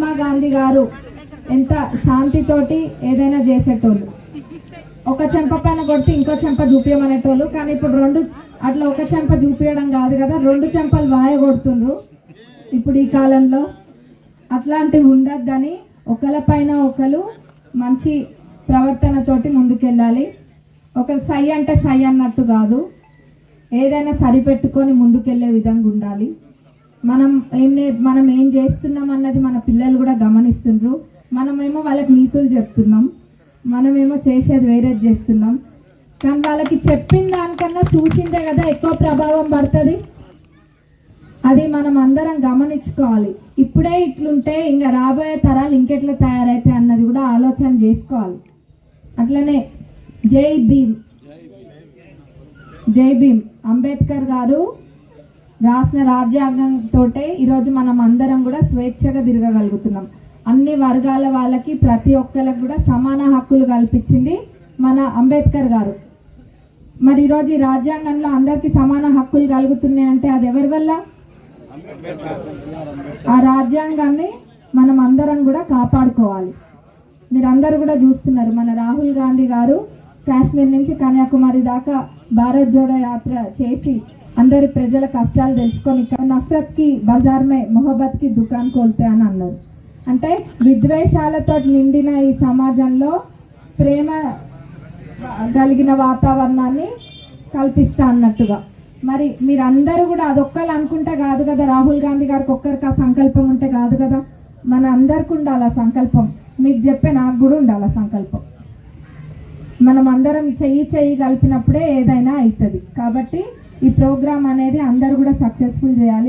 మహాత్మా గాంధీ గారు ఎంత శాంతితోటి ఏదైనా చేసేటోళ్ళు. ఒక చెంప పైన కొడితే ఇంకో చెంప చూపించమనేటోళ్ళు కానీ ఇప్పుడు రెండు అట్లా ఒక చెంప చూపించడం కాదు కదా రెండు చెంపలు వాయ కొడుతుండ్రు. ఇప్పుడు ఈ కాలంలో అట్లాంటివి ఉండద్దని ఒకళ్ళ పైన ఒకరు మంచి ప్రవర్తనతోటి ముందుకెళ్ళాలి. ఒకరు సై అంటే సై అన్నట్టు కాదు. ఏదైనా సరిపెట్టుకొని ముందుకెళ్ళే విధంగా ఉండాలి. మనం ఏం మనం ఏం చేస్తున్నాం అన్నది మన పిల్లలు కూడా గమనిస్తుండ్రు. మనమేమో వాళ్ళకి నీతులు చెప్తున్నాం. మనమేమో చేసేది వేరేది చేస్తున్నాం. కానీ వాళ్ళకి చెప్పిన దానికన్నా చూసిందే కదా ఎక్కువ ప్రభావం పడుతుంది. అది మనం అందరం గమనించుకోవాలి. ఇప్పుడే ఇట్లుంటే ఇంకా రాబోయే తరాలు ఇంకెట్లా తయారైతే అన్నది కూడా ఆలోచన చేసుకోవాలి. అట్లనే జై భీమ్. జై భీమ్. అంబేద్కర్ గారు రాసిన రాజ్యాంగంతో ఈరోజు మనం అందరం కూడా స్వేచ్ఛగా తిరగగలుగుతున్నాం. అన్ని వర్గాల వాళ్ళకి ప్రతి ఒక్కరికి కూడా సమాన హక్కులు కల్పించింది మన అంబేద్కర్ గారు. మరి ఈరోజు ఈ రాజ్యాంగంలో అందరికీ సమాన హక్కులు కలుగుతున్నాయి అంటే అది ఎవరి వల్ల? ఆ రాజ్యాంగాన్ని మనం అందరం కూడా కాపాడుకోవాలి. మీరందరూ కూడా చూస్తున్నారు మన రాహుల్ గాంధీ గారు కాశ్మీర్ నుంచి కన్యాకుమారి దాకా భారత్ జోడో యాత్ర చేసి అందరి ప్రజల కష్టాలు తెలుసుకొని నఫరత్కి బజార్మే మొహబత్కి దుకాన్ కోల్తే అని అన్నారు. అంటే విద్వేషాలతో నిండిన ఈ సమాజంలో ప్రేమ కలిగిన వాతావరణాన్ని కల్పిస్తా అన్నట్టుగా. మరి మీరందరూ కూడా అదొక్కరు అనుకుంటే కాదు కదా రాహుల్ గాంధీ గారికి ఒక్కరికి ఆ సంకల్పం ఉంటే కాదు కదా? మన అందరికి ఉండాలి ఆ సంకల్పం. మీకు చెప్పే నాకు కూడా ఉండాలి ఆ సంకల్పం. మనం అందరం చెయ్యి చెయ్యి కలిపినప్పుడే ఏదైనా అవుతుంది. కాబట్టి ఈ ప్రోగ్రామ్ అనేది అందరూ కూడా సక్సెస్ఫుల్ చేయాలి.